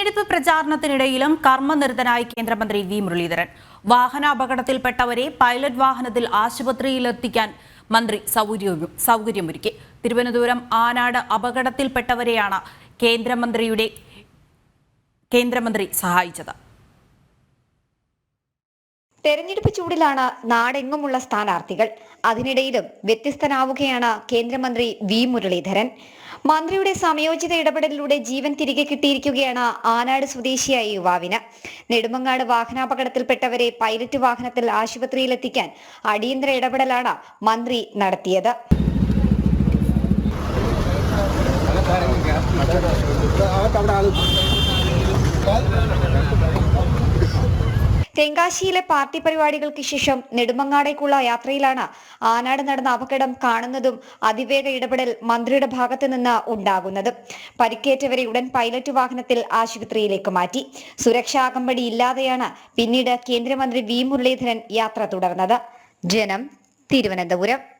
തെരഞ്ഞെടുപ്പ് പ്രചാരണത്തിനിടയിലും കർമ്മനിരതനായി കേന്ദ്രമന്ത്രി V Muraleedharan. വാഹനാപകടത്തിൽപ്പെട്ടവരെ pilot വാഹനത്തിൽ ആശുപത്രിയിലെത്തിക്കാൻ മന്ത്രി സൗകര്യവും സൗകര്യമൊരുക്കി. തിരുവനന്തപുരം ആനാട് അപകടത്തിൽപ്പെട്ടവരെയാണ് കേന്ദ്രമന്ത്രിയുടെ കേന്ദ്രമന്ത്രി സഹായിച്ചത്. തെരഞ്ഞെടുപ്പ് ചൂടിലാണ് നാടെങ്ങുമുള്ള സ്ഥാനാർത്ഥികൾ അതിനിടയിലും വ്യത്യസ്തനാവുകയാണ് കേന്ദ്രമന്ത്രി വി മുരളീധരൻ മന്ത്രിയുടെ സമയോചിത ഇടപെടലിലൂടെ ജീവൻ തിരികെ കിട്ടിയിരിക്കുകയാണ് ആനാട് സ്വദേശിയായ യുവാവിന് നെടുമങ്ങാട് വാഹനാപകടത്തിൽപ്പെട്ടവരെ പൈലറ്റ് വാഹനത്തിൽ ആശുപത്രിയിലെത്തിക്കാൻ അടിയന്തര ഇടപെടലാണ് മന്ത്രി നടത്തിയത് തെങ്കാശിയിലെ പാർട്ടി പരിപാടികൾക്ക് ശേഷം നെടുമങ്ങാടേക്കുള്ള യാത്രയിലാണ് ആനാട് നടന്ന അപകടം കാണുന്നതും അതിവേഗ ഇടപെടൽ മന്ത്രിയുടെ ഭാഗത്തു നിന്ന് ഉണ്ടാകുന്നത്. പരിക്കേറ്റവരെ ഉടൻ പൈലറ്റ് വാഹനത്തിൽ ആശുപത്രിയിലേക്ക് മാറ്റി. സുരക്ഷാ അകമ്പടി ഇല്ലാതെയാണ് പിന്നീട് കേന്ദ്രമന്ത്രി വി മുരളീധരൻ യാത്ര തുടർന്നത്. ജനം തിരുവനന്തപുരം.